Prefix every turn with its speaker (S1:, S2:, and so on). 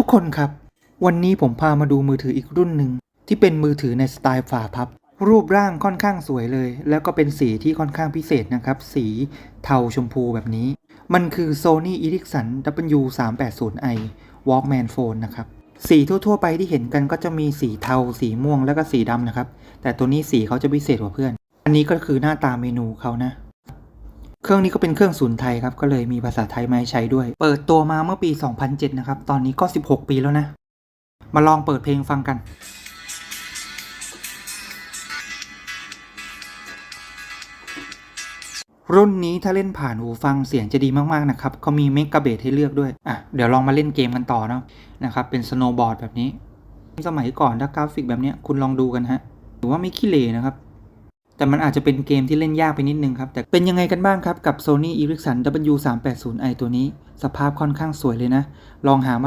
S1: ทุกคนครับ วันนี้ผมพามาดูมือถืออีกรุ่นหนึ่ง ที่เป็นมือถือในสไตล์ฝาพับ รูปร่างค่อนข้างสวยเลย แล้วก็เป็นสีที่ค่อนข้างพิเศษนะครับ สีเทาชมพูแบบนี้ มันคือ Sony Ericsson W380i Walkman Phone นะครับ สีทั่วๆไปที่เห็นกันก็จะมีสีเทา สีม่วงแล้วก็สีดำนะครับ แต่ตัวนี้สีเขาจะพิเศษกว่าเพื่อน อันนี้ก็คือหน้าตาเมนูเขานะ เครื่องนี้ก็เป็นเครื่องศูนย์ไทยครับ ก็เลยมีภาษาไทยมาใช้ด้วย เปิดตัวมาเมื่อปี 2007 นะครับ ตอนนี้ก็ 16 ปีแล้วนะ มาลองเปิดเพลงฟังกันรุ่นนี้ถ้าเล่นผ่านหูฟังเสียงจะดีมาก ๆ นะครับ เขามีเมกะเบสให้เลือกด้วย อะ เดี๋ยวลองมาเล่นเกมกันต่อเนาะนะครับ เป็นสโนว์บอร์ดแบบนี้ สมัยก่อนถ้ากราฟิกแบบเนี้ยคุณลองดูกันฮะถือว่าไม่ขี้เหร่นะครับ แต่มันอาจจะเป็นเกมที่เล่นยากไปนิดนึงครับ แต่เป็นยังไงกันบ้างครับ กับ Sony Ericsson W380i ตัวนี้ สภาพค่อนข้างสวยเลยนะ ลองหามา